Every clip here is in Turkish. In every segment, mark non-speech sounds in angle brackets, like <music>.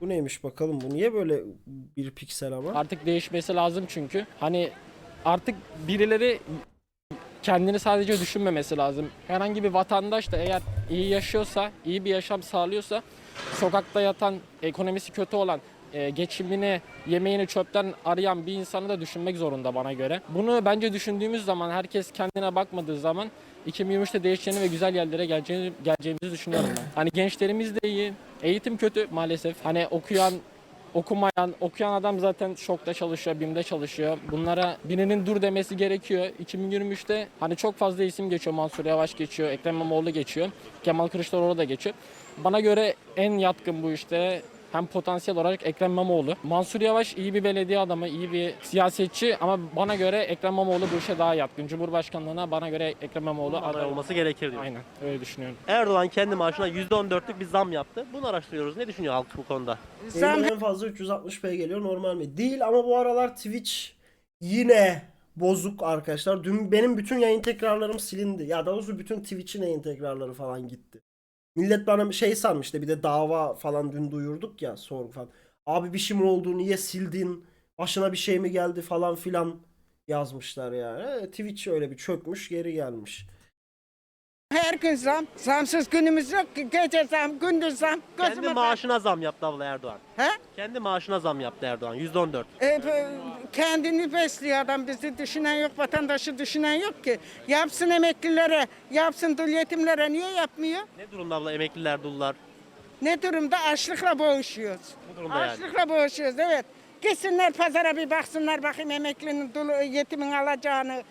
Bu neymiş bakalım bu niye böyle bir piksel ama? Artık değişmesi lazım çünkü. Hani artık birileri kendini sadece düşünmemesi lazım. Herhangi bir vatandaş da eğer iyi yaşıyorsa, iyi bir yaşam sağlıyorsa, sokakta yatan, ekonomisi kötü olan, e, geçimini, yemeğini çöpten arayan bir insanı da düşünmek zorunda bana göre. Bunu bence düşündüğümüz zaman, herkes kendine bakmadığı zaman 2023'te değişeceğini ve güzel yerlere geleceğini, geleceğimizi düşünüyorum ben. Hani gençlerimiz de iyi, eğitim kötü maalesef. Hani okuyan okumayan, okuyan adam zaten şokta çalışıyor, BİM'de çalışıyor. Bunlara birinin dur demesi gerekiyor. 2023'te hani çok fazla isim geçiyor. Mansur Yavaş geçiyor, Ekrem İmamoğlu geçiyor. Kemal Kılıçdaroğlu da geçiyor. Bana göre en yatkın bu işte hem potansiyel olarak Ekrem İmamoğlu. Mansur Yavaş iyi bir belediye adamı, iyi bir siyasetçi ama bana göre Ekrem İmamoğlu bu işe daha yatkın. Cumhurbaşkanlığına bana göre Ekrem İmamoğlu aday aday olması gerekir diyor. Aynen öyle düşünüyorum. Erdoğan kendi maaşına %14'lük bir zam yaptı. Bunu araştırıyoruz. Ne düşünüyor halk bu konuda? Benim en fazla 360p geliyor normal mi? Değil ama bu aralar Twitch yine bozuk arkadaşlar. Dün benim bütün yayın tekrarlarım silindi. Ya daha doğrusu bütün Twitch'in yayın tekrarları falan gitti. Millet bana bir şey sanmıştı. Bir de dava falan dün duyurduk ya sorgu falan. Abi bir şey mi oldu? Niye sildin? Başına bir şey mi geldi falan filan yazmışlar yani. Evet, Twitch öyle bir çökmüş geri gelmiş. Her gün zam. Zamsız günümüz yok ki. Gece zam, gündüz zam. Kendi Gözüme maaşına zam yaptı abla Erdoğan. He? Kendi maaşına zam yaptı Erdoğan. %14. E, bu- kendini besliyor adam. Bizi düşünen yok, vatandaşı düşünen yok ki. Yapsın emeklilere, yapsın dul yetimlere. Niye yapmıyor? Ne durumda abla emekliler, dullar? Ne durumda? Açlıkla boğuşuyoruz. Bu durumda yani. Açlıkla boğuşuyoruz, evet. Gitsinler pazara bir baksınlar bakayım emeklinin, dul, yetimin alacağını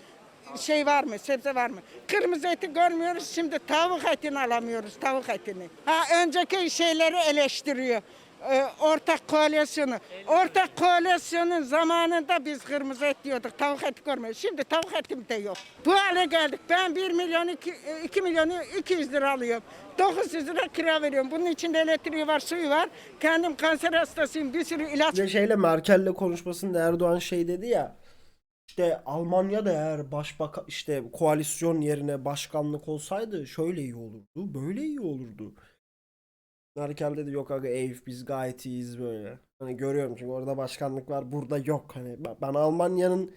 şey var mı, sebze var mı? Kırmızı eti görmüyoruz, şimdi tavuk etini alamıyoruz, tavuk etini. Ha önceki şeyleri eleştiriyor. Ee, ortak koalisyonu. Ortak koalisyonun zamanında biz kırmızı et diyorduk, tavuk eti görmüyoruz. Şimdi tavuk etim de yok. Bu hale geldik. Ben 1 milyon 2, 2 milyonu 200 lira alıyorum. 900 lira kira veriyorum. Bunun içinde elektriği var, suyu var. Kendim kanser hastasıyım. Bir sürü ilaç de şeyle Merkel'le konuşmasında Erdoğan şey dedi ya işte Almanya'da eğer başbakan işte koalisyon yerine başkanlık olsaydı şöyle iyi olurdu böyle iyi olurdu. Merkel dedi yok aga ev biz gayet iyiyiz böyle. Hani görüyorum çünkü orada başkanlık var burada yok. Hani ben- ben Almanya'nın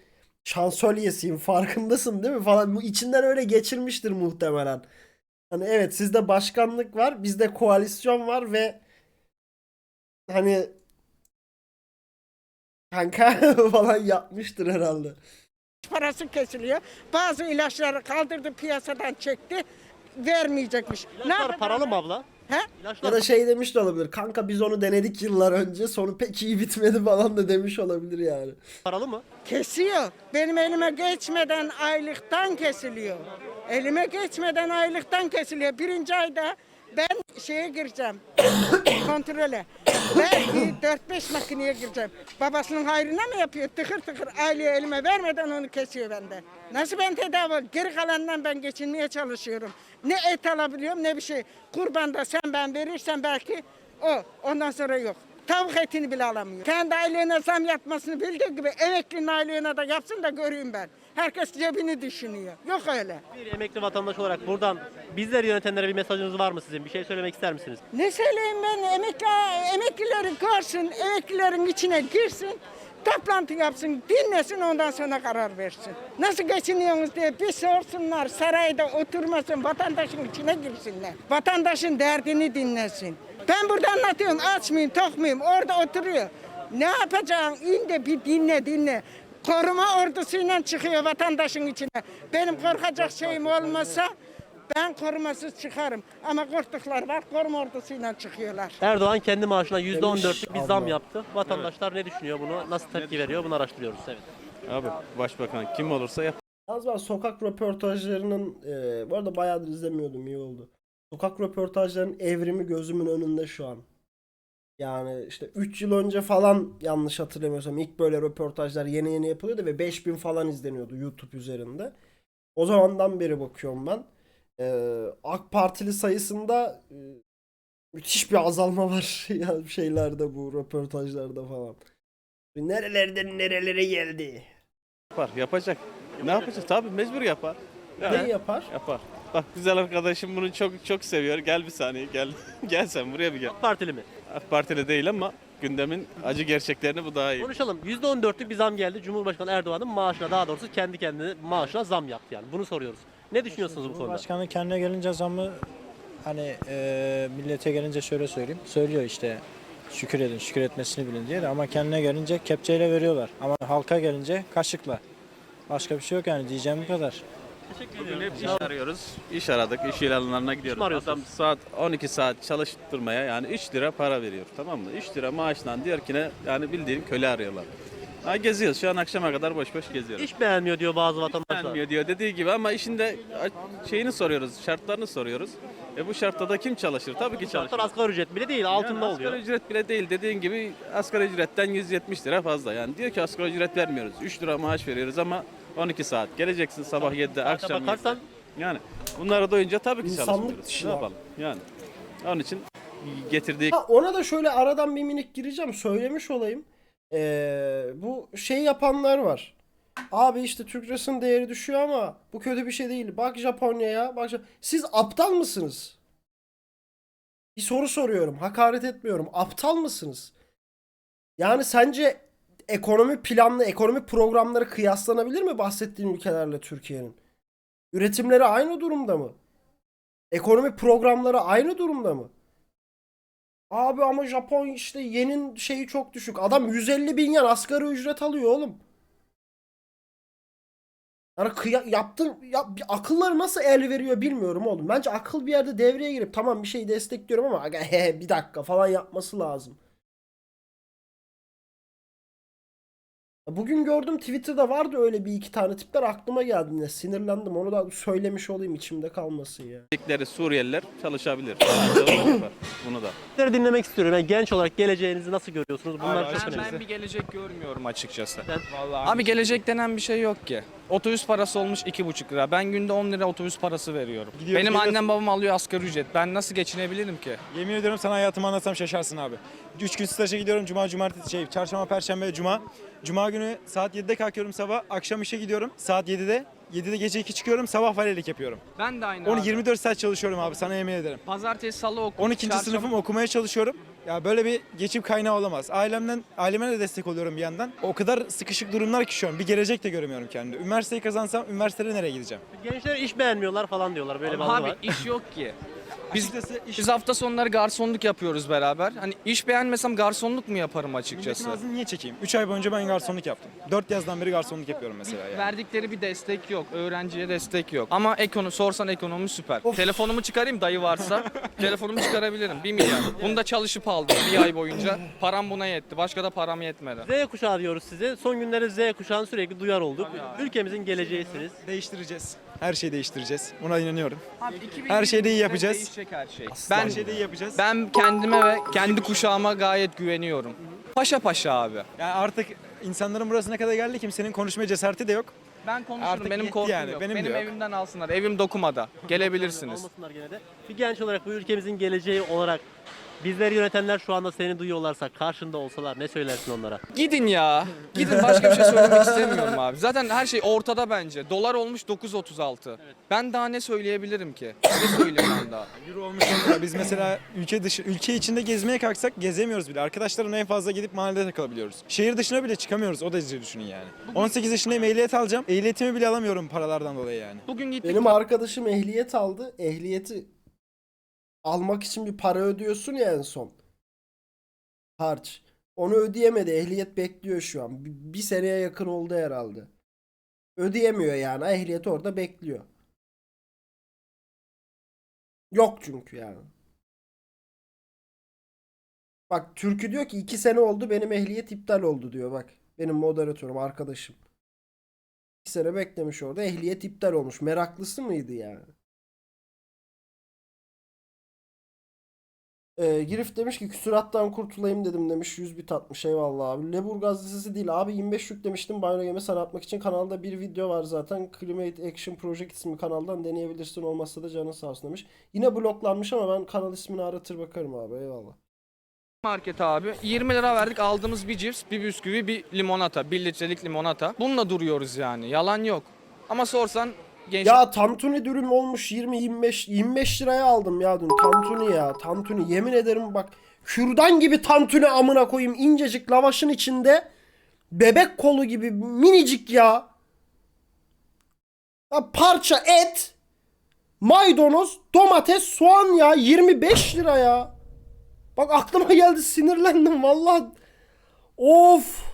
şansölyesiyim farkındasın değil mi falan. Bu içinden öyle geçirmiştir muhtemelen. Hani evet sizde başkanlık var bizde koalisyon var ve hani kanka <laughs> falan yapmıştır herhalde. parası kesiliyor. Bazı ilaçları kaldırdı piyasadan çekti. Vermeyecekmiş. Ne İlaçlar yapacağız? paralı mı abla? He? Ya da şey demiş de olabilir. Kanka biz onu denedik yıllar önce. Sonu pek iyi bitmedi falan da demiş olabilir yani. paralı mı? Kesiyor. Benim elime geçmeden aylıktan kesiliyor. Elime geçmeden aylıktan kesiliyor. Birinci ayda ben şeye gireceğim. <coughs> kontrole. Belki 4-5 makineye gireceğim. Babasının hayrına mı yapıyor? Tıkır tıkır aylığı elime vermeden onu kesiyor benden. Nasıl ben tedavi ol? Geri kalanından ben geçinmeye çalışıyorum. Ne et alabiliyorum ne bir şey. Kurbanda sen ben verirsen belki o. Ondan sonra yok. Tavuk etini bile alamıyor. Kendi aylığına zam yapmasını bildiği gibi emeklinin aylığına da yapsın da göreyim ben. Herkes cebini düşünüyor. Yok öyle. Bir emekli vatandaş olarak buradan bizleri yönetenlere bir mesajınız var mı sizin? Bir şey söylemek ister misiniz? Ne söyleyeyim ben emekli, emeklileri görsün, emeklilerin içine girsin, toplantı yapsın, dinlesin ondan sonra karar versin. Nasıl geçiniyorsunuz diye bir sorsunlar, sarayda oturmasın, vatandaşın içine girsinler. Vatandaşın derdini dinlesin. Ben burada anlatıyorum, aç mıyım, tok muyum, orada oturuyor. Ne yapacaksın, in de bir dinle, dinle. Koruma ordusuyla çıkıyor vatandaşın içine. Benim korkacak şeyim olmasa ben korumasız çıkarım. Ama korktuklar var, koruma ordusuyla çıkıyorlar. Erdoğan kendi maaşına %14'lük bir zam yaptı. Vatandaşlar ne düşünüyor bunu? Nasıl tepki veriyor? Bunu araştırıyoruz. Evet. Abi başbakan kim olursa yap. Yalnız ben sokak röportajlarının e, bu arada bayağıdır izlemiyordum iyi oldu. Sokak röportajlarının evrimi gözümün önünde şu an. Yani işte 3 yıl önce falan yanlış hatırlamıyorsam ilk böyle röportajlar yeni yeni yapılıyordu ve 5000 falan izleniyordu YouTube üzerinde. O zamandan beri bakıyorum ben. Ee, AK Partili sayısında e, müthiş bir azalma var <laughs> ya şeylerde bu röportajlarda falan. Nerelerden nerelere geldi? Yapar, yapacak. Ne yapacak? Tabii mecbur yapar. Ya, Ne yapar? yapar. Bak güzel arkadaşım bunu çok çok seviyor. Gel bir saniye gel. <laughs> gel sen buraya bir gel. Partili mi? AK Partili değil ama gündemin acı gerçeklerini bu daha iyi. Konuşalım. %14'lük bir zam geldi. Cumhurbaşkanı Erdoğan'ın maaşına daha doğrusu kendi kendine maaşına zam yaptı yani. Bunu soruyoruz. Ne düşünüyorsunuz bu konuda? Cumhurbaşkanı kendine gelince zammı hani e, millete gelince şöyle söyleyeyim. Söylüyor işte şükür edin, şükür etmesini bilin diye de ama kendine gelince kepçeyle veriyorlar. Ama halka gelince kaşıkla. Başka bir şey yok yani diyeceğim bu kadar. Teşekkür Bugün hep iş arıyoruz. İş aradık, iş ilanlarına gidiyoruz. Adam saat 12 saat çalıştırmaya yani 3 lira para veriyor tamam mı? 3 lira maaşla diyor ki ne yani bildiğin köle arıyorlar. Ha geziyoruz şu an akşama kadar boş boş geziyoruz. İş beğenmiyor diyor bazı vatandaşlar. Beğenmiyor diyor dediği gibi ama işin de şeyini soruyoruz, şartlarını soruyoruz. E bu şartta da kim çalışır? Tabii ki çalışır. asgari ücret bile değil altında yani oluyor. Asgari ücret bile değil dediğin gibi asgari ücretten 170 lira fazla. Yani diyor ki asgari ücret vermiyoruz. 3 lira maaş veriyoruz ama 12 saat. Geleceksin sabah 7'de akşam 7'de. bakarsan Yani bunlara doyunca tabii ki İnsanlık çalışmıyoruz. dışı Ne ya. yapalım? Yani onun için getirdiği Ha, ona da şöyle aradan bir minik gireceğim söylemiş olayım. Ee, bu şey yapanlar var. Abi işte Türk lirasının değeri düşüyor ama bu kötü bir şey değil. Bak Japonya'ya. Bak Ja- Siz aptal mısınız? Bir soru soruyorum. Hakaret etmiyorum. Aptal mısınız? Yani sence ekonomi planlı, ekonomi programları kıyaslanabilir mi bahsettiğin ülkelerle Türkiye'nin? Üretimleri aynı durumda mı? Ekonomi programları aynı durumda mı? Abi ama Japon işte yenin şeyi çok düşük. Adam 150 bin yen asgari ücret alıyor oğlum. Yani kıya, yaptın, ya, bir akılları nasıl el veriyor bilmiyorum oğlum. Bence akıl bir yerde devreye girip tamam bir şeyi destekliyorum ama aga <laughs> bir dakika falan yapması lazım. Bugün gördüm Twitter'da vardı öyle bir iki tane tipler aklıma geldi yine sinirlendim onu da söylemiş olayım içimde kalmasın ya. Verdikleri Suriyeliler çalışabilir. Bunu da. sizleri dinlemek istiyorum. Yani genç olarak geleceğinizi nasıl görüyorsunuz? Bunlar Abi, çok ben, önemli. ben bir gelecek görmüyorum açıkçası. Ben- Abi gelecek denen bir şey yok ki. Otobüs parası olmuş 2,5 lira. Ben günde 10 lira otobüs parası veriyorum. Gidiyor, Benim geliyorsun. annem babam alıyor asgari ücret. Ben nasıl geçinebilirim ki? Yemin ediyorum sana hayatımı anlatsam şaşarsın abi. 3 gün staja gidiyorum. Cuma, cumartesi, şey, çarşamba, perşembe, cuma. Cuma günü saat 7'de kalkıyorum sabah. Akşam işe gidiyorum. Saat 7'de. 7'de gece 2 çıkıyorum. Sabah valilik yapıyorum. Ben de aynı Onu abi. 24 saat çalışıyorum abi. Sana yemin ederim. Pazartesi, salı okul. 12. çarşamba- sınıfım okumaya çalışıyorum. Ya böyle bir geçim kaynağı olamaz. Ailemden aileme de destek oluyorum bir yandan. O kadar sıkışık durumlar ki şu an. Bir gelecek de göremiyorum kendimde. Üniversiteyi kazansam üniversitede nereye gideceğim? Gençler iş beğenmiyorlar falan diyorlar. Böyle bir algı Abi var. iş yok ki. Biz Açıkçası iş biz hafta sonları garsonluk yapıyoruz beraber. Hani iş beğenmesem garsonluk mu yaparım Milletin açıkçası? ağzını niye çekeyim? 3 ay boyunca ben garsonluk yaptım. 4 yazdan beri garsonluk yapıyorum mesela yani. Verdikleri bir destek yok. Öğrenciye destek yok. Ama ekonomi sorsan ekonomi süper. Telefonumu çıkarayım dayı varsa. <laughs> telefonumu çıkarabilirim. 1 milyar. Bunu da çalışıp aldım bir ay boyunca. Param buna yetti. Başka da param yetmedi. Z kuşağı diyoruz size. Son günlerde Z kuşağını sürekli duyar olduk. Ülkemizin geleceğisiniz. Değiştireceğiz. Her şeyi değiştireceğiz. Buna inanıyorum. Abi 2020'de Her şeyde iyi yapacağız. Değişecek her şey. Ben, Ben her şeyi de iyi yapacağız. ben kendime ve kendi kuşağıma gayet güveniyorum. Paşa paşa abi. Yani artık insanların burasına kadar geldi kimsenin konuşmaya cesareti de yok. Ben konuşurum. Artık benim yetti korkum yani, yok. benim Benim, yok. evimden alsınlar. Evim dokumada. Gelebilirsiniz. Almasınlar gene de. Bir genç olarak bu ülkemizin geleceği olarak bizleri yönetenler şu anda seni duyuyorlarsa, karşında olsalar ne söylersin onlara? Gidin ya. Gidin başka bir şey söylemek istemiyorum abi. Zaten her şey ortada bence. Dolar olmuş 9.36. Ben daha ne söyleyebilirim ki? Ne söyleyeyim ben daha? <laughs> Euro olmuş on lira. Biz mesela ülke dışı, ülke içinde gezmeye kalksak gezemiyoruz bile. Arkadaşlarımla en fazla gidip mahallede takılabiliyoruz. Şehir dışına bile çıkamıyoruz. O derece düşünün yani. 18 yaşındayım ehliyet alacağım. Ehliyetimi bile alamıyorum paralardan dolayı yani. Bugün gittik. Benim arkadaşım ehliyet aldı. Ehliyeti almak için bir para ödüyorsun ya en son. Harç. Onu ödeyemedi. Ehliyet bekliyor şu an. Bir, seneye yakın oldu herhalde. Ödeyemiyor yani. Ehliyet orada bekliyor. Yok çünkü yani. Bak Türkü diyor ki iki sene oldu benim ehliyet iptal oldu diyor bak. Benim moderatörüm arkadaşım. İki sene beklemiş orada ehliyet iptal olmuş. Meraklısı mıydı yani? Ee, Girif demiş ki küsurattan kurtulayım dedim demiş. 100 bit atmış eyvallah abi. Leburgaz Lisesi değil abi 25 yüklemiştim banyo yeme sana atmak için. Kanalda bir video var zaten. Climate Action Project ismi kanaldan deneyebilirsin. Olmazsa da canın sağ olsun demiş. Yine bloklanmış ama ben kanal ismini aratır bakarım abi eyvallah. market abi. 20 lira verdik aldığımız bir cips, bir bisküvi, bir limonata. 1 litrelik limonata. Bununla duruyoruz yani. Yalan yok. Ama sorsan genç Ya tantuni dürüm olmuş 20 25 25 liraya aldım ya dün tantuni ya tantuni yemin ederim bak kürdan gibi tantuni amına koyayım incecik lavaşın içinde bebek kolu gibi minicik ya. ya parça et, maydanoz, domates, soğan ya 25 lira ya. Bak aklıma geldi sinirlendim vallahi. Of.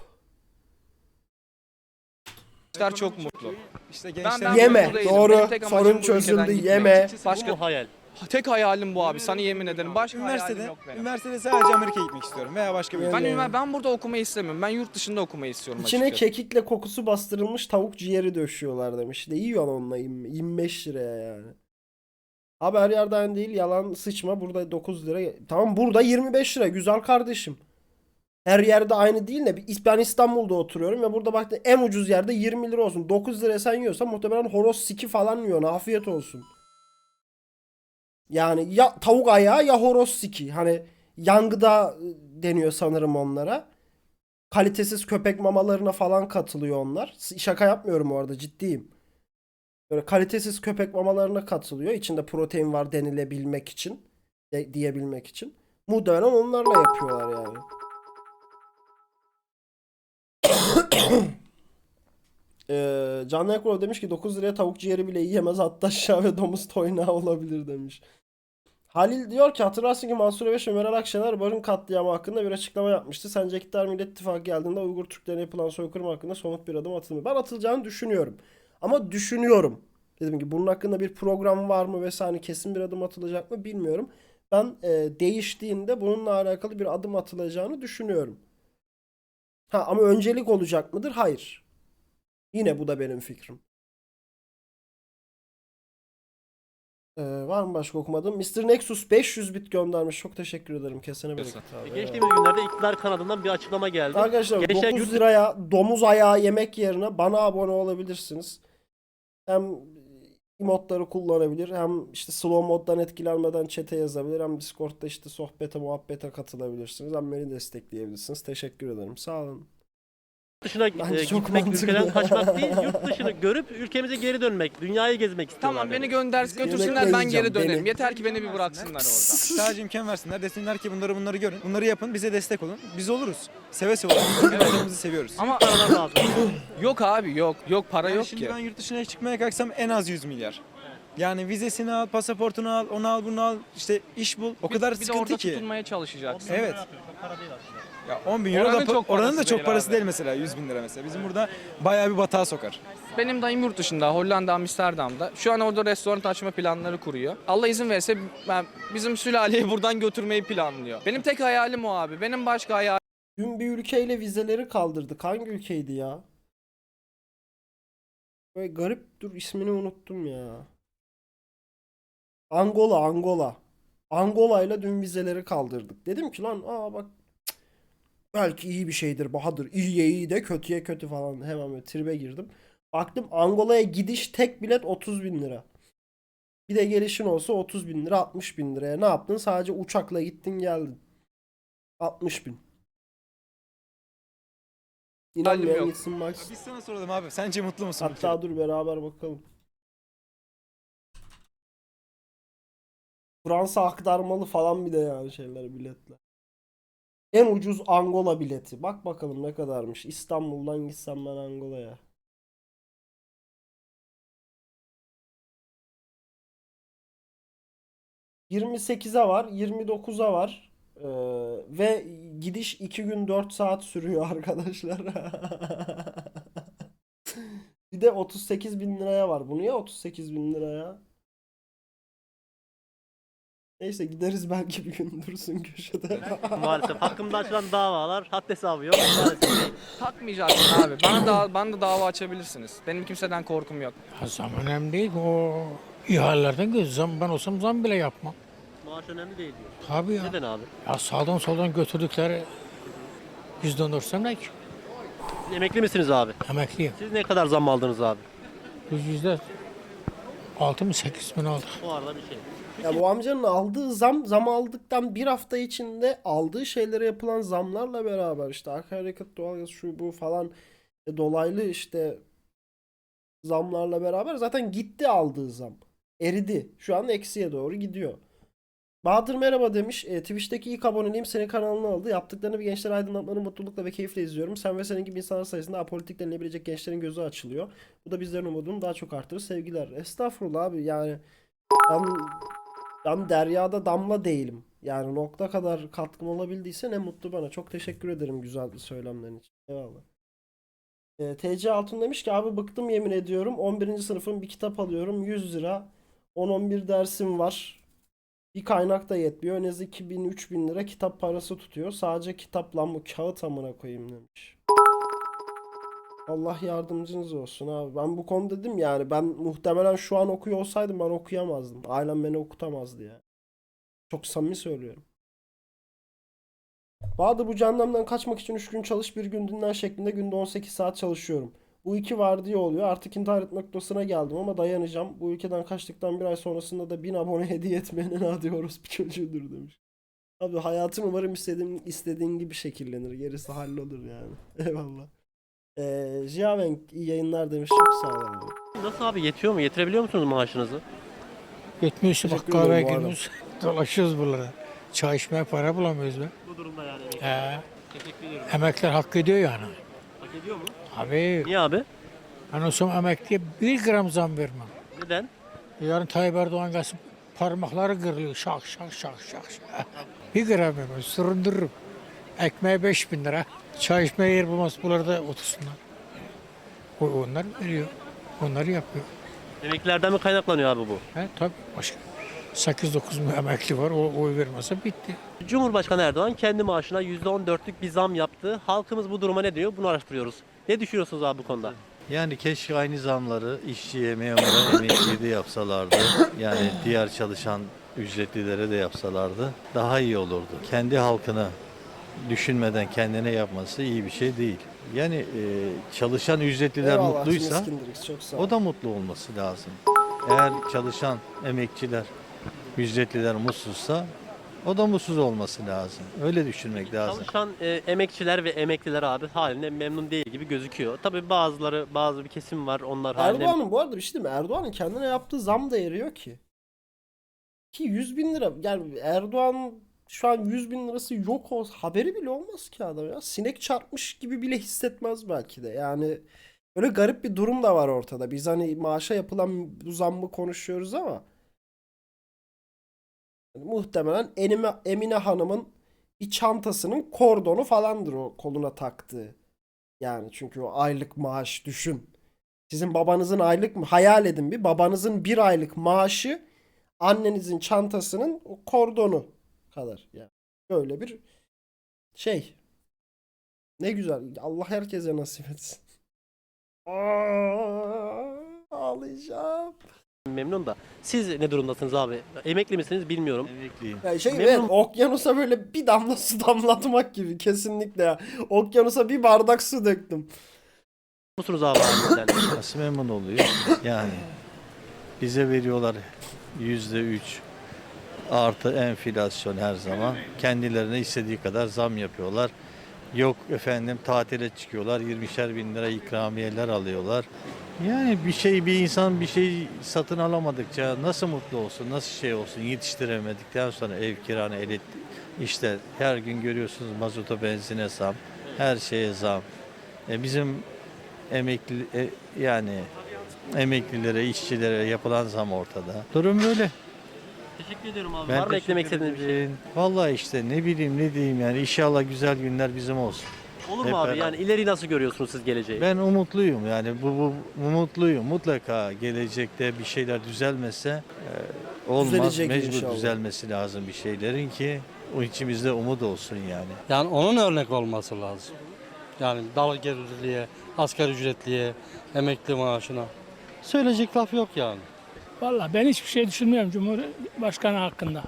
Çok mutlu. İşte Ben- gençler ben Yeme. Doğru. Benim tek amacım Sorun bu ülkeden çözüldü. gitmek. Yeme. Başka hayal. tek hayalim bu abi. Sana yemin ederim. Başka hayalim üniversitede, yok benim. üniversitede sadece Amerika'ya gitmek istiyorum veya başka bir Ben- Ben, ünivers- ben burada okumayı istemiyorum. Ben yurt dışında okumayı istiyorum İçine açıkçası. kekikle kokusu bastırılmış tavuk ciğeri döşüyorlar demiş. De yiyor onunla yirmi- 25 liraya yani. Abi her yerden değil yalan sıçma burada 9 lira. Tamam burada 25 lira güzel kardeşim. Her yerde aynı değil de ben İstanbul'da oturuyorum ve burada baktın en ucuz yerde 20 lira olsun. 9 lira sen yiyorsan muhtemelen horoz siki falan yiyorsun. Afiyet olsun. Yani ya tavuk ayağı ya horoz siki. Hani yangıda e, deniyor sanırım onlara kalitesiz köpek mamalarına falan katılıyor onlar. Şaka yapmıyorum bu arada ciddiyim. Böyle kalitesiz köpek mamalarına katılıyor. İçinde protein var denilebilmek için. de- diyebilmek için. Muhtemelen onlarla yapıyorlar yani. Ee, Can Ekrol demiş ki 9 liraya tavuk ciğeri bile yiyemez hatta aşağı ve domuz toynağı olabilir demiş. Halil diyor ki hatırlarsın ki Mansur Yavaş Meral Akşener barın katliamı hakkında bir açıklama yapmıştı. Sence iktidar Millet İttifakı geldiğinde Uygur Türklerine yapılan soykırım hakkında somut bir adım atılmıyor. Ben atılacağını düşünüyorum. Ama düşünüyorum. Dedim ki bunun hakkında bir program var mı vesaire kesin bir adım atılacak mı bilmiyorum. Ben e, değiştiğinde bununla alakalı bir adım atılacağını düşünüyorum. Ha ama öncelik olacak mıdır? Hayır. Yine bu da benim fikrim. Ee, var mı başka okumadığım? Mr. Nexus 500 bit göndermiş. Çok teşekkür ederim. Kesene bereket abi. Geçtiğimiz günlerde iktidar kanadından bir açıklama geldi. Arkadaşlar Gençler 9 yurt- liraya domuz ayağı yemek yerine bana abone olabilirsiniz. Hem emotları kullanabilir hem işte slow moddan etkilenmeden chat'e yazabilir hem Discord'da işte sohbete muhabbete katılabilirsiniz hem beni destekleyebilirsiniz. Teşekkür ederim. Sağ olun. Dışına e, çok gitmek, mantıklı. ülkeden kaçmak <laughs> değil, yurt dışını görüp ülkemize geri dönmek, dünyayı gezmek istiyorlar. Tamam beni gönder götürsünler ben geri dönerim. beni. Yeter ki beni bir bıraksınlar orada. <laughs> Sadece imkan versinler. Desinler ki bunları bunları görün. Bunları yapın. Bize destek olun. Biz oluruz. Seve seve oluruz. Vatanımızı <coughs> seviyoruz. Ama Paralar lazım. <coughs> yok abi yok. Yok para Yani yok şimdi ki. ben yurt dışına çıkmaya kalksam en az 100 milyar. Yani vizesini al, pasaportunu al, onu al, bunu al, işte iş bul. O kadar bir de sıkıntı orada ki. tutunmaya çalışacaksın. Evet. Ya 10 bin euro Oranın da, çok oranın da parası çok değil parası abi. değil mesela 100 bin lira mesela. Bizim burada bayağı bir batağa sokar. Benim dayım yurt dışında, Hollanda, Amsterdam'da. Şu an orada restoran açma planları kuruyor. Allah izin verirse ben, bizim sülaleyi buradan götürmeyi planlıyor. Benim tek hayalim o abi. Benim başka hayalim Dün bir ülkeyle vizeleri kaldırdık. Hangi ülkeydi ya? Böyle garip dur ismini unuttum ya. Angola, Angola. Angola ile dün vizeleri kaldırdık. Dedim ki lan aa bak belki iyi bir şeydir Bahadır. İyiye iyi de kötüye kötü falan. Hemen böyle tribe girdim. Baktım Angola'ya gidiş tek bilet 30 bin lira. Bir de gelişin olsa 30 bin lira 60 bin liraya. Ne yaptın? Sadece uçakla gittin geldin. 60 bin. İnanmayan gitsin bak. Biz sana soralım abi. Sence mutlu musun? Hatta dur beraber bakalım. Fransa aktarmalı falan bir de yani şeyler biletler. En ucuz Angola bileti. Bak bakalım ne kadarmış. İstanbul'dan gitsem ben Angola'ya. ...28'e var, 29'a var. Ee, ve gidiş 2 gün 4 saat sürüyor <laughs> arkadaşlar. Bir de 38 bin liraya var. Bu niye 38 bin liraya? Neyse gideriz belki bir gün dursun köşede. Maalesef hakkımda <laughs> açılan davalar had hesabı yok. Maalesef. takmayacaksın abi. Bana da bana da dava açabilirsiniz. Benim kimseden korkum yok. Ha, zam önemli değil. O ihalelerden göz zam ben olsam zam bile yapmam. Maaş önemli değil diyor. Tabii ya. Neden abi? Ya sağdan soldan götürdükleri yüzden dörsem ne ki? Siz emekli misiniz abi? Emekliyim. Siz ne kadar zam aldınız abi? Biz yüzde altı mı sekiz bin aldık. O arada bir şey. Ya bu amcanın aldığı zam, zam aldıktan bir hafta içinde aldığı şeylere yapılan zamlarla beraber işte akaryakıt, doğalgaz, şu bu falan e, dolaylı işte zamlarla beraber zaten gitti aldığı zam. Eridi. Şu an eksiye doğru gidiyor. Bahadır merhaba demiş. E, Twitch'teki ilk aboneliğim senin kanalına aldı. Yaptıklarını bir gençleri aydınlatmanı mutlulukla ve keyifle izliyorum. Sen ve senin gibi insanlar sayesinde apolitik denilebilecek gençlerin gözü açılıyor. Bu da bizlerin umudunu daha çok artırır. Sevgiler. Estağfurullah abi yani ben, ben deryada damla değilim. Yani nokta kadar katkım olabildiyse ne mutlu bana. Çok teşekkür ederim güzel söylemlerin için. Eyvallah. E, TC Altun demiş ki abi bıktım yemin ediyorum. 11. sınıfın bir kitap alıyorum 100 lira. 10-11 dersim var. Bir kaynak da yetmiyor. En az 2000-3000 lira kitap parası tutuyor. Sadece kitap lan bu kağıt amına koyayım demiş. Allah yardımcınız olsun abi. Ben bu konu dedim yani ben muhtemelen şu an okuyor olsaydım ben okuyamazdım. Ailem beni okutamazdı ya. Çok samimi söylüyorum. Bahadır bu cehennemden kaçmak için 3 gün çalış bir gün dinlen şeklinde günde 18 saat çalışıyorum. Bu iki vardiya oluyor. Artık intihar etmek noktasına geldim ama dayanacağım. Bu ülkeden kaçtıktan bir ay sonrasında da 1000 abone hediye etmenin hadi orospu çocuğudur demiş. Abi hayatım umarım istediğin, istediğin gibi şekillenir. Gerisi hallolur yani. <laughs> Eyvallah. Ee, Jiavenk iyi yayınlar demiş. Çok sağ olun. abi. Nasıl abi yetiyor mu? Yetirebiliyor musunuz maaşınızı? Gitmiyoruz bak Teşekkür kahveye ederim bu arada. giriyoruz. <laughs> Dolaşıyoruz buralara. Çay içmeye para bulamıyoruz be. Bu durumda yani. He. Teşekkür ediyorum. Emekler hak ediyor yani. Hak ediyor mu? Abi Niye abi? ben olsam emekliye bir gram zam vermem. Neden? Yarın Tayyip Erdoğan gelsin parmakları kırılıyor. Şak şak şak şak şak. <laughs> Bir gram vermem. Süründürürüm. Ekmeğe 5 bin lira. Çay içmeye yer bulmaz. Buralarda otursunlar. O, onlar veriyor. Onları yapıyor. Emeklilerden mi kaynaklanıyor abi bu? He, tabii başka. 8-9 mu emekli var. O oy vermezse bitti. Cumhurbaşkanı Erdoğan kendi maaşına %14'lük bir zam yaptı. Halkımız bu duruma ne diyor? Bunu araştırıyoruz. Ne düşünüyorsunuz abi bu konuda? Yani keşke aynı zamları işçiye, memura, <laughs> emekliye de yapsalardı. Yani diğer çalışan ücretlilere de yapsalardı daha iyi olurdu. Kendi halkını düşünmeden kendine yapması iyi bir şey değil. Yani e, çalışan ücretliler Eyvallah, mutluysa Cines Kindrix, çok sağ ol. o da mutlu olması lazım. Eğer çalışan emekçiler, ücretliler mutsuzsa o da mutsuz olması lazım. Öyle düşünmek lazım. Çalışan e, emekçiler ve emekliler abi haline memnun değil gibi gözüküyor. Tabii bazıları, bazı bir kesim var onlar haline Erdoğan'ın bu arada bir şey değil mi? Erdoğan'ın kendine yaptığı zam da eriyor ki. Ki 100 bin lira. Yani Erdoğan şu an 100 bin lirası yok olsa haberi bile olmaz ki adam ya. Sinek çarpmış gibi bile hissetmez belki de. Yani öyle garip bir durum da var ortada. Biz hani maaşa yapılan bu zammı konuşuyoruz ama yani muhtemelen Enime, Emine Hanım'ın bir çantasının kordonu falandır o koluna taktığı. Yani çünkü o aylık maaş düşün. Sizin babanızın aylık mı? Hayal edin bir. Babanızın bir aylık maaşı annenizin çantasının kordonu kadar. Yani böyle bir şey. Ne güzel. Allah herkese nasip etsin. <laughs> Aa, ağlayacağım. memnun da. Siz ne durumdasınız abi? Emekli misiniz bilmiyorum. Emekliyim. Ya şey Memnun- evet, okyanusa böyle bir damla su <laughs> damlatmak gibi kesinlikle ya. Okyanusa bir bardak su döktüm. Musunuz abi halinizden? Nasıl memnun oluyor? Yani bize veriyorlar yüzde üç artı enflasyon her zaman. Kendilerine istediği kadar zam yapıyorlar. Yok efendim tatile çıkıyorlar 20'şer bin lira ikramiyeler alıyorlar. Yani bir şey bir insan bir şey satın alamadıkça nasıl mutlu olsun, nasıl şey olsun yetiştiremedikten sonra ev kiranı elektrik işte her gün görüyorsunuz mazota benzine zam, her şeye zam. E bizim emekli e, yani emeklilere, işçilere yapılan zam ortada. Durum böyle. Teşekkür ediyorum abi. Ben Var mı eklemek istediğiniz bir şey? ederim. Vallahi işte ne bileyim ne diyeyim yani inşallah güzel günler bizim olsun. Olur Hep mu abi? beraber. Yani ileri nasıl görüyorsunuz siz geleceği? Ben umutluyum yani bu, bu umutluyum. Mutlaka gelecekte bir şeyler düzelmese e, olmaz. Düzelecek Mecbur inşallah. düzelmesi lazım bir şeylerin ki o içimizde umut olsun yani. Yani onun örnek olması lazım. Yani dal gelirliğe, asgari ücretliye, emekli maaşına. Söyleyecek laf yok yani. Vallahi ben hiçbir şey düşünmüyorum Cumhurbaşkanı hakkında.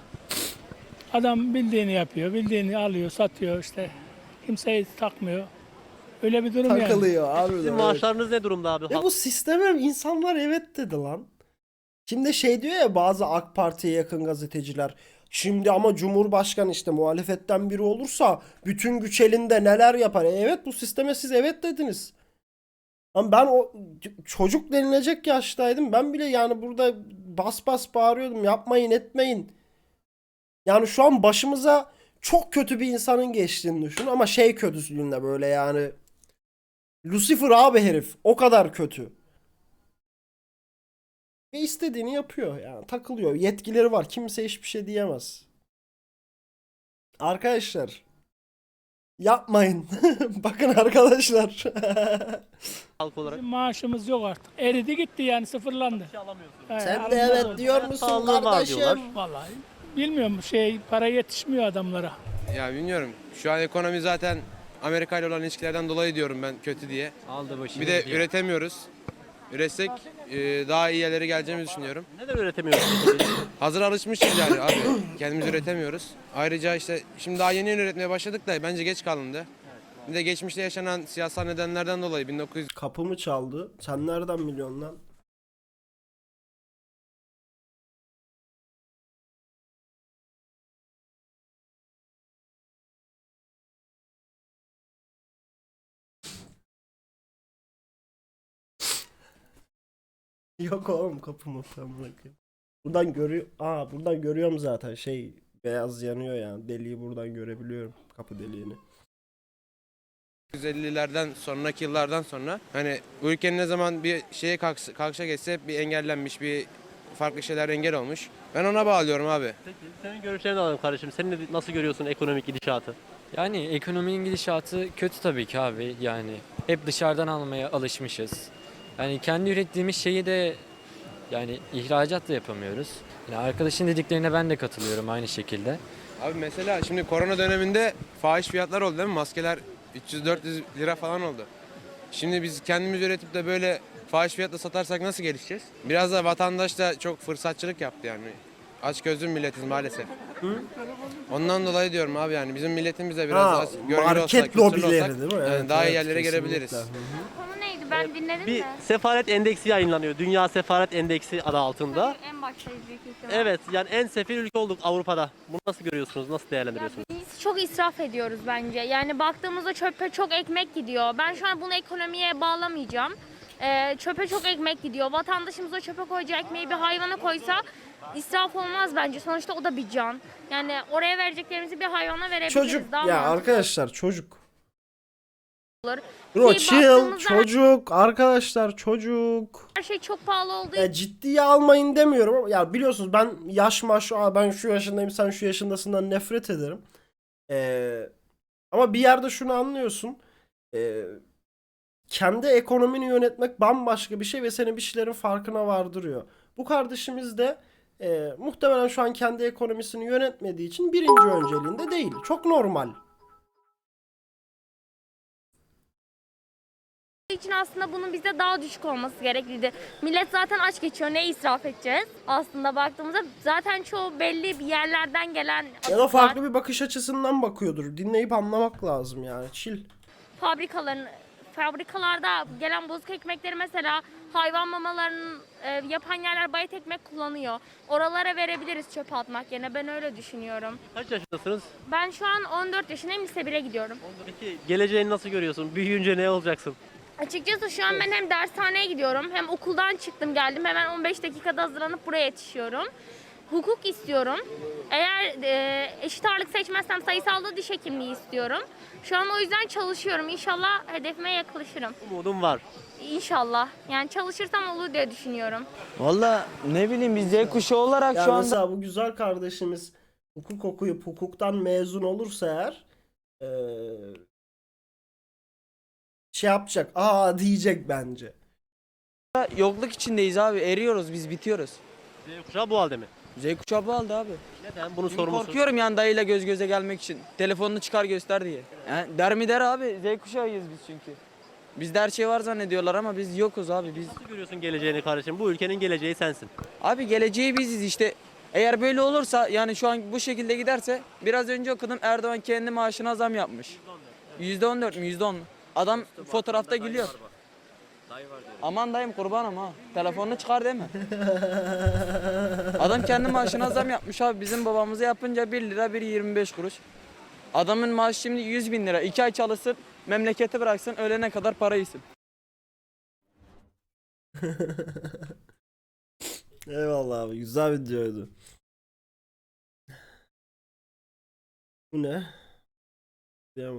Adam bildiğini yapıyor, bildiğini alıyor, satıyor işte. Kimseyi takmıyor. Öyle bir durum yani. Takılıyor harbiden. Sizin evet. maaşlarınız ne durumda abi? Ya bu sisteme insanlar evet dedi lan. Şimdi şey diyor ya bazı AK Parti'ye yakın gazeteciler. Şimdi ama Cumhurbaşkanı işte muhalefetten biri olursa bütün güç elinde neler yapar. E evet bu sisteme siz evet dediniz. Ama ben o çocuk denilecek yaştaydım. Ben bile yani burada bas bas bağırıyordum. Yapmayın etmeyin. Yani şu an başımıza çok kötü bir insanın geçtiğini düşün ama şey kötüsünde böyle yani Lucifer abi herif o kadar kötü. Ve istediğini yapıyor yani takılıyor. Yetkileri var. Kimse hiçbir şey diyemez. Arkadaşlar yapmayın. <laughs> Bakın arkadaşlar. <laughs> Halk olarak. Maaşımız yok artık. Eridi gitti yani sıfırlandı. Sen de evet diyor musun Pahalılığı var diyorlar. kardeşim? Vallahi bilmiyorum şey para yetişmiyor adamlara. Ya bilmiyorum. Şu an ekonomi zaten Amerika ile olan ilişkilerden dolayı diyorum ben kötü diye. Aldı başını. Bir de üretemiyoruz. Üretsek e, daha iyi yerlere geleceğimizi düşünüyorum. Neden üretemiyorsunuz? <laughs> Hazır alışmışız yani abi. Kendimiz üretemiyoruz. Ayrıca işte şimdi daha yeni yeni üretmeye başladık da bence geç kalındı. Bir de geçmişte yaşanan siyasal nedenlerden dolayı 1900 Kapımı çaldı. Sen nereden biliyorsun lan? <laughs> Yok oğlum kapımı tam bırakayım. Buradan görüyor. Aa buradan görüyorum zaten şey beyaz yanıyor yani. Deliği buradan görebiliyorum. Kapı deliğini. 1950'lerden sonraki yıllardan sonra hani bu ülkenin ne zaman bir şeye kalksa, kalkışa geçse hep bir engellenmiş bir farklı şeyler engel olmuş. Ben ona bağlıyorum abi. Peki senin görüşlerini alalım kardeşim. Sen nasıl görüyorsun ekonomik gidişatı? Yani ekonominin gidişatı kötü tabii ki abi. Yani hep dışarıdan almaya alışmışız. Yani kendi ürettiğimiz şeyi de yani ihracat da yapamıyoruz. Yani arkadaşın dediklerine ben de katılıyorum aynı şekilde. Abi mesela şimdi korona döneminde fahiş fiyatlar oldu değil mi? Maskeler 300-400 lira falan oldu. Şimdi biz kendimiz üretip de böyle fahiş fiyatla satarsak nasıl gelişeceğiz? Biraz da vatandaş da çok fırsatçılık yaptı yani. Aç gözlü milletiz maalesef. Ondan dolayı diyorum abi yani bizim milletimiz de biraz Ha, az görgülü olsa, market lobileri olsak değil mi? yani Evet, daha iyi evet, yerlere kesinlikle. gelebiliriz. Hı hı. Ben dinledim Bir de. sefaret endeksi yayınlanıyor. Dünya Sefaret Endeksi adı altında. En baştayız büyük. Evet yani en sefil ülke olduk Avrupa'da. Bunu nasıl görüyorsunuz? Nasıl değerlendiriyorsunuz? Biz çok israf ediyoruz bence. Yani baktığımızda çöpe çok ekmek gidiyor. Ben şu an bunu ekonomiye bağlamayacağım. Ee, çöpe çok ekmek gidiyor. Vatandaşımız o çöpe koyacağı ekmeği bir hayvana koysa israf olmaz bence. Sonuçta o da bir can. Yani oraya vereceklerimizi bir hayvana verebiliriz. Çocuk Daha ya mantıklı arkadaşlar çocuk. Olur. Bro Ki chill baktığımızda çocuk arkadaşlar çocuk. Her şey çok pahalı olduğu Ya ciddiye almayın demiyorum ama ya biliyorsunuz ben yaş maş Aa, ben şu yaşındayım sen şu yaşındasından nefret ederim. Ee, ama bir yerde şunu anlıyorsun. Ee, kendi ekonomini yönetmek bambaşka bir şey ve seni bir şeylerin farkına vardırıyor. Bu kardeşimiz de e, muhtemelen şu an kendi ekonomisini yönetmediği için birinci önceliğinde değil. Çok normal. İçin aslında bunun bize daha düşük olması gerekliydi. Millet zaten aç geçiyor. Ne israf edeceğiz? Aslında baktığımızda zaten çoğu belli bir yerlerden gelen Ya da farklı bir bakış açısından bakıyordur. Dinleyip anlamak lazım yani. Chill. fabrikaların fabrikalarda gelen bozuk ekmekleri mesela hayvan mamalarının e, yapan yerler bayat ekmek kullanıyor. Oralara verebiliriz çöpe atmak yerine. Ben öyle düşünüyorum. Kaç yaşındasınız? Ben şu an 14 yaşındayım. Lise 1'e gidiyorum. Peki geleceğini nasıl görüyorsun? Büyüyünce ne olacaksın? Açıkçası şu an ben hem dershaneye gidiyorum hem okuldan çıktım geldim. Hemen 15 dakikada hazırlanıp buraya yetişiyorum. Hukuk istiyorum. Eğer e, eşit ağırlık seçmezsem sayısalda diş hekimliği istiyorum. Şu an o yüzden çalışıyorum. İnşallah hedefime yaklaşırım. Umudum var. İnşallah. Yani çalışırsam olur diye düşünüyorum. Valla ne bileyim biz Z kuşağı olarak Ya mesela bu güzel kardeşimiz hukuk okuyup hukuktan mezun olursa eğer eee, şey yapacak. Aa diyecek bence. yokluk içindeyiz abi eriyoruz biz bitiyoruz. Z kuşağı bu halde mi? Z kuşağı bu aldı abi. Neden? Bunu Çünkü korkuyorum yani dayıyla göz göze gelmek için. Telefonunu çıkar göster diye. Yani der mi der abi. Z kuşağıyız biz çünkü. Bizde her şey var zannediyorlar ama biz yokuz abi. Biz Nasıl görüyorsun geleceğini kardeşim? Bu ülkenin geleceği sensin. Abi geleceği biziz işte. Eğer böyle olursa yani şu an bu şekilde giderse biraz önce okudum Erdoğan kendi maaşına zam yapmış. %14 mü %10 mu? Adam fotoğrafta gülüyor. Aman dayım kurbanım ha. Telefonunu çıkar deme. Adam kendi maaşına zam yapmış abi. Bizim babamıza yapınca 1 lira 1 25 kuruş. Adamın maaşı şimdi 100 bin lira. 2 ay çalışsın memleketi bıraksın ölene kadar para yesin. <laughs> Eyvallah abi güzel videoydu. Bu ne? Duyamadım.